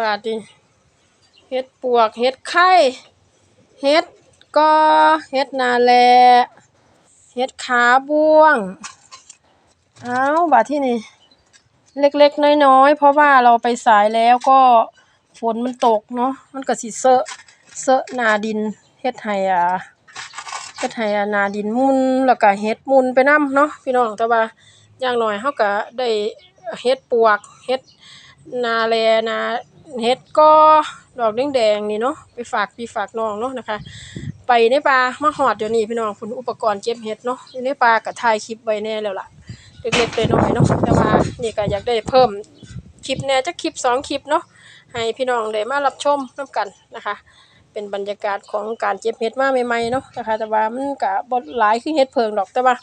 บาดนี่เฮ็ดปวก เฮ็ดไข่ เฮ็ดกอเฮ็ดนาแล เฮ็ดขาบ่วง เอาบาดที่นี่ เล็กๆ น้อยๆ เพราะว่าเราไปสายแล้วก็ฝนมันตกเนาะ มันก็สิเซอะเซอะนาดิน เฮ็ดให้อ่าเฮ็ดให้อ่านาดินมุนแล้วก็เฮ็ดมุนไปนำเนาะพี่น้อง แต่ว่าอย่างน้อยเราก็ได้เฮ็ดปวก เฮ็ดนาแลนา เฮ็ดกอดอกแดงๆนี่เนาะไปฝากพี่ฝากน้องเนาะนะคะ ไปในป่ามาฮอดเดี๋ยวนี้พี่น้องพุ่นอุปกรณ์เก็บเห็ดเนาะอยู่ในป่าก็ถ่ายคลิปไว้แน่แล้วล่ะเล็กๆน้อยๆเนาะแต่ว่านี่ก็อยากได้เพิ่มคลิปแน่จักคลิปสองคลิปเนาะให้พี่น้องได้มารับชมนํกันนะคะ เป็นบรรยากาศของการเก็บเห็ดมาใหม่ๆเนาะนะคะ แต่ว่ามันก็บ่หลายคือเห็ดเพิงดอกแต่ว่า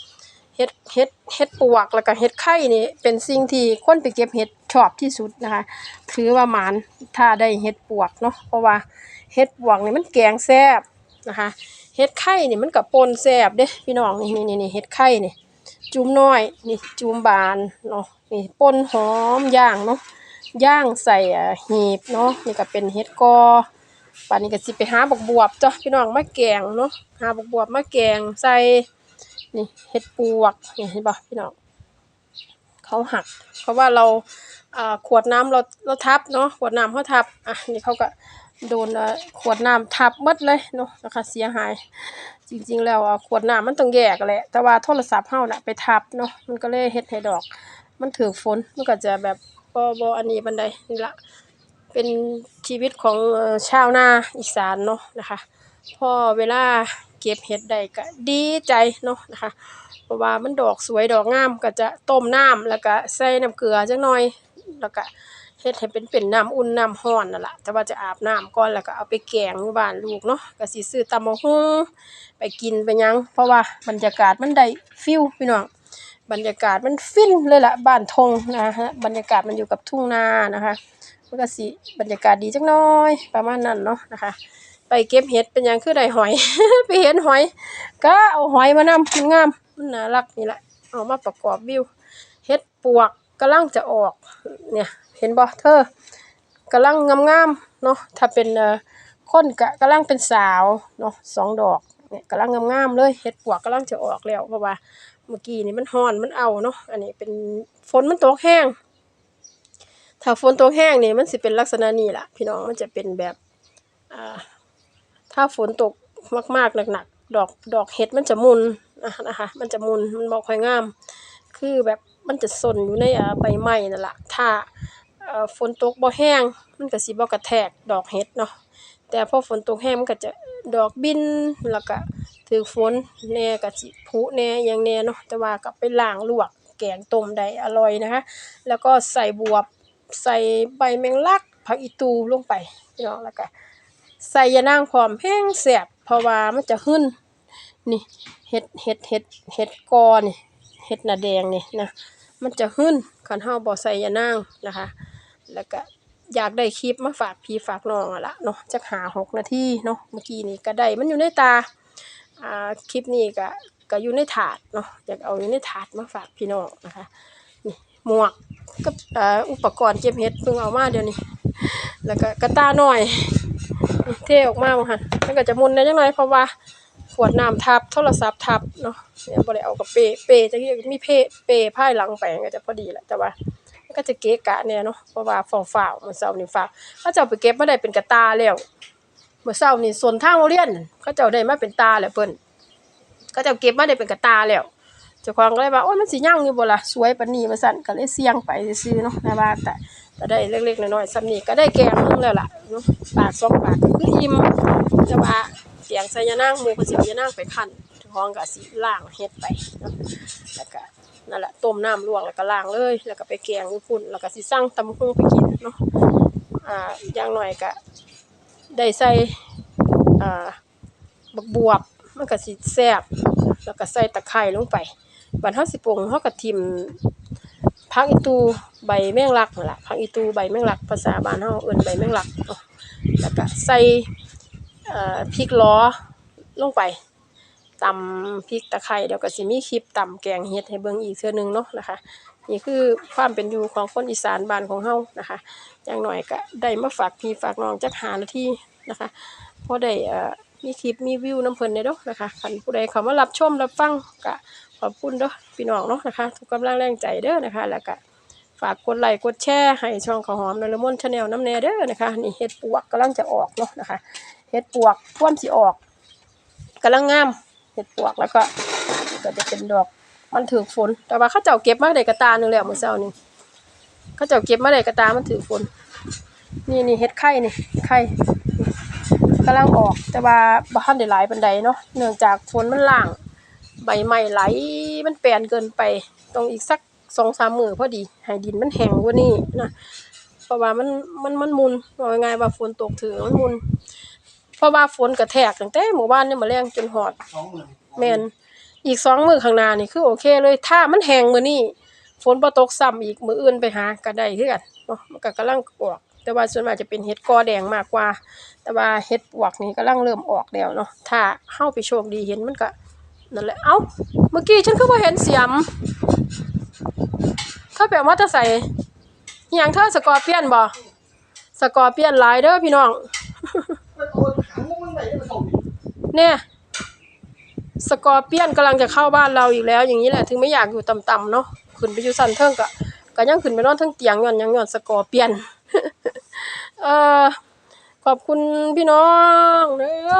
เห็ดเห็ดเห็ดปวกแล้วก็เห็ดไข่นี่เป็นสิ่งที่คนไปเก็บเห็ด ชอบที่สุดนะคะ ถือว่าหมานถ้าได้เห็ดปวกเนาะเพราะว่าเห็ดปวกนี่มันแกงแซ่บนะคะเห็ดไข่นี่มันก็ป่นแซ่บเด้พี่น้องนี่นี่นี่เห็ดไข่นี่จุ่มน้อยนี่จุ่มบานเนาะนี่ปนหอมย่างเนาะย่างใส่หีบเนาะนี่ก็เป็นเห็ดกอป่านนี้ก็สิไปหาบักบวบจ้ะพี่น้องมาแกงเนาะหาบักบวบมาแกงใส่นี่เห็ดปวกนี่เห็นบ่พี่น้องเขาหัก เพราะว่าเรา ขวดน้ำเราเราทับเนาะขวดน้ำเขาทับอะนี่เขาก็โดนอ่าขวดน้ำทับหมดเลยเนาะนะคะเสียหาย จริง ๆ แล้วอะขวดน้ำมันต้องแยกแหละแต่ว่าโทรศัพท์เฮาน่ะไปทับเนาะมันก็เลยเฮ็ดให้ดอก มันถือฝนมันก็จะแบบบ่บ่อันนี้ปานใดนี่ละเป็นชีวิตของชาวนาอีสานเนาะนะคะ พอเวลาเก็บเห็ดได้ก็ดีใจเนาะนะคะ เพราะว่ามันดอกสวยดอกงามก็จะต้มน้ำแล้วก็ใส่น้ำเกลือจักหน่อย แล้วก็เฮ็ดให้เป็นเป็นน้ำอุ่นน้ำร้อนนั่นล่ะแต่ว่าจะอาบน้ำก่อนแล้วก็เอาไปแกงอยู่บ้านลูกเนาะก็สิซื้อตำบักหุ่งไปกินไปยัง เพราะว่าบรรยากาศมันได้ฟิลพี่น้องบรรยากาศมันฟินเลยล่ะบ้านทงนะฮะบรรยากาศมันอยู่กับทุ่งนานะคะมันก็สิบรรยากาศดีจักหน้อยประมาณนั้นเนาะนะคะ ไปเก็บเห็ดเป็นยังคือได้หอย ไปเห็นหอย ก็เอาหอยมานำมันงามมันน่ารักนี่แหละเอามาประกอบวิวเห็ดปวก กำลังจะออกเนี่ยเห็นบ่เธอกำลังงามๆเนาะถ้าเป็นเอ่อคนก็กำลังเป็นสาวเนาะสองดอกเนี่ยกำลังงามๆเลยเห็ดปวกกำลังจะออกแล้วเพราะว่าเมื่อกี้นี่มันร้อนมันเอาเนาะอันนี้เป็นฝนมันตกแห้งถ้าฝนตกแห้งนี่มันสิเป็นลักษณะนี้ล่ะ พี่น้องมันจะเป็นแบบอ่าถ้าฝนตกมากๆหนักๆดอกดอกเห็ดมันจะมุนนะนะคะมันจะมุนมันบ่ค่อยงาม คือแบบมันจะซ่อนอยู่ในอ่าใบไม้นั่นล่ะ ถ้าเอ่อฝนตกบ่แห้งมันก็สิบ่กระแทกดอกเห็ดเนาะ แต่พอฝนตกแห้งมันก็จะดอกบินแล้วก็ถือฝนแหน่ก็สิผุแหน่หยังแหน่เนาะ แต่ว่าก็ไปล้างลวกแกงต้มได้อร่อยนะคะ แล้วก็ใส่บวบ ใส่ใบแมงลัก ผักอีตูลงไปพี่น้องแล้วก็ใส่ยะนางพร้อมแห้งแซ่บเพราะว่ามันจะหึ้นนี่เห็ดเห็ดเห็ดเห็ดกอนี่ เห็ดหน้าแดงนี่นะมันจะหึ้นคันเฮาบ่ใส่ยะนางนะคะ แล้วก็อยากได้คลิปมาฝากพี่ฝากน้องอะละเนาะจักหาหกนาทีเนาะเมื่อกี้นี่ก็ได้มันอยู่ในตาอ่าคลิปนี้ก็ก็อยู่ในถาดเนาะอยากเอาอยู่ในถาดมาฝากพี่น้องนะคะนี่หมวกกับอ่าอุปกรณ์เก็บเห็ดเพิ่งเอามาเดี๋ยวนี้ แล้วก็กระตาหน่อย เทออกมาบ่หั่นมันก็จะมุนได้จังหน่อยเพราะว่า วดน้ำทับโทรศัพท์ทับเนาะเนี่ยบ่ได้เอากับเปเปจังซี่มีเพเปพายหลังไปก็จะพอดีแหละแต่ว่ามันก็จะเกะกะเนี่ยเนาะเพราะว่าฝ่าวๆมื้อเช้านี่ฟ้าวเขาเจ้าไปเก็บมาได้เป็นกระตาแล้วมื้อเช้านี่สนทางโรงเรียนเขาเจ้าได้มาเป็นตาแล้วเพิ่นเขาเจ้าเก็บมาได้เป็นกระตาแล้วเจ้าของก็เลยว่าโอ้ยมันสิยังอยู่บ่ล่ะสวยปานนี้ว่าซั่นก็เลยเสี่ยงไปซื่อเนาะแต่ว่าแต่ก็ได้เล็กๆน้อยๆซ้ำนี้ก็ได้แกงนึงแล้วล่ะเนาะปากสองปากก็คืออิ่มแต่ว่า เสียงใส่ยะนางหมูก็สิเอายะนางไปคั่นเจ้องก็สิล้างเฮ็ดไปเนาะแล้วก็นั่นแหละต้มน้ำลวกแล้วก็ล้างเลย แล้วก็ไปแกงอยู่พุ่นแล้วก็สิสั่งตำหุ่งไปกินเนาะอ่าอย่างหน้อยก็ได้ใส่อ่าบักบวบมันก็สิแซ่บแล้วก็ใส่ตะไคร้ลงไปบัดเฮาสิปรุงเฮาก็ทิ่มผักอีตูใบแมงลักนั่นล่ะผักอีตูใบแมงลักภาษาบ้านเฮาเอิ้นใบแมงลักแล้วก็ใส่ พริกล้อลงไปตำพริกตะไคร้เดี๋ยวก็สิมีคลิปตำแกงเฮ็ดให้เบิ่งอีกเทื่อหนึงเนาะนะคะ นี่คือความเป็นอยู่ของคนอีสานบ้านของเฮานะคะ อย่างหน่อยก็ได้มาฝากพี่ฝากน้องจักหานาทีนะคะพอได้อ่อมีคลิปมีวิวน้ำเพิ่นด้เด้อนะคะคันผู้ใดเขามารับชมรับฟังก็ขอบคุณเด้อพี่น้องเนาะนะคะ ทุกกำลังแรงใจเด้อนะคะ แล้วก็ฝากกดไลค์กดแชร์ให้ช่องข้าวหอมนรมอนชาแนลน้ำแน่เด้อนะคะ นี่เฮ็ดปวกกำลังจะออกเนาะนะคะ เฮ็ดปวกพ่วมสิออกกำลังงามเฮ็ดปวกแล้วก็ก็จะเป็นดอกมันถือฝน แต่ว่าเขาเจ้าเก็บมาได้กระตาหนึงแล้วมื้อเช้านี้เขาเจ้าเก็บมาได้กระตามันถือฝน นี่นี่เฮ็ดไข่นี่ไข่กำลังออก แต่ว่าบ่ทันได้หลายปานใดเนาะเนื่องจากฝนมันล่าง ใบไม้ไหลมันแปลนเกินไปต้องอีกสัก2-3มื้อพอดีให้ดินมันแห้งกว่านี้นะเพราะว่ามันมันมันมุนว่าง่ายๆว่าฝนตกถึงมันมุน เพราะว่าฝนกระแทกตั้งแต่หมู่บ้านเนี่ยมาแรงจนฮอดสองหมื่นแมนอีกสองมือข้างหน้านี่คือโอเคเลย ถ้ามันแห้งมื้อนี้ฝนบ่ตกซ้ำอีกมื้ออื่นไปหาก็ได้คือกันเนาะมันก็กำลังออก แต่ว่าส่วนมากจะเป็นเห็ดกอแดงมากกว่า แต่ว่าเห็ดปวกนี่กำลังเริ่มออกแล้วเนาะถ้าเฮาไปโชคดีเห็นมันก็นั่นแหละเอ้าเมื่อกี้ฉันคือบ่เห็นเสียมเขาแปลว่าจะใส่อหยังเธอสกอร์เปียนบ่สกอร์เปียนหลายเด้อพี่น้อง เนี่ย สกอร์เปียนกำลังจะเข้าบ้านเราอีกแล้ว อย่างนี้แหละถึงไม่อยากอยู่ต่ำๆเนาะขึ้นไปอยู่สันเทิงก็ก็ยังขึ้นไปนอนทั้งเตียงย้อนยังย้อนสกอร์เปียนเอ่อขอบคุณพี่น้องเด้อ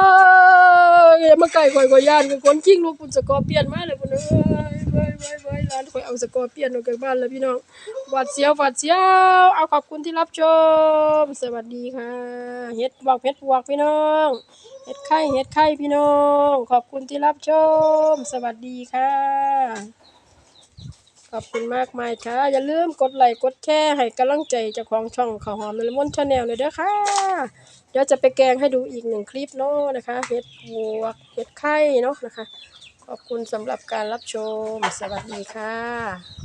อย่ามาไก่ข่อยข่อยย่านกับคนจริงลูกคุณสกอร์เปียนมาเลยคุณเอ้ย เว้ยเว้ยเว้ยร้านข่อยเอาสกอร์เปียนออกจากบ้านแล้วพี่น้องหวาดเสียวหวาดเสียว เอาขอบคุณที่รับชม สวัสดีค่ะเฮ็ดบอกเฮ็ดบวกพี่น้องเฮ็ดไข่เฮ็ดไข่พี่น้อง ขอบคุณที่รับชม สวัสดีค่ะ ขอบคุณมากมายค่ะ อย่าลืมกดไลค์กดแชร์ให้กำลังใจเจ้าของช่องข้าวหอมนลมนชาแนลเลยเด้อค่ะเดี๋ยวจะไปแกงให้ดูอีกหนึ่งคลิปเนาะนะคะเฮ็ดบวกเฮ็ดไข่เนาะนะคะ ขอบคุณสำหรับการรับชม สวัสดีค่ะ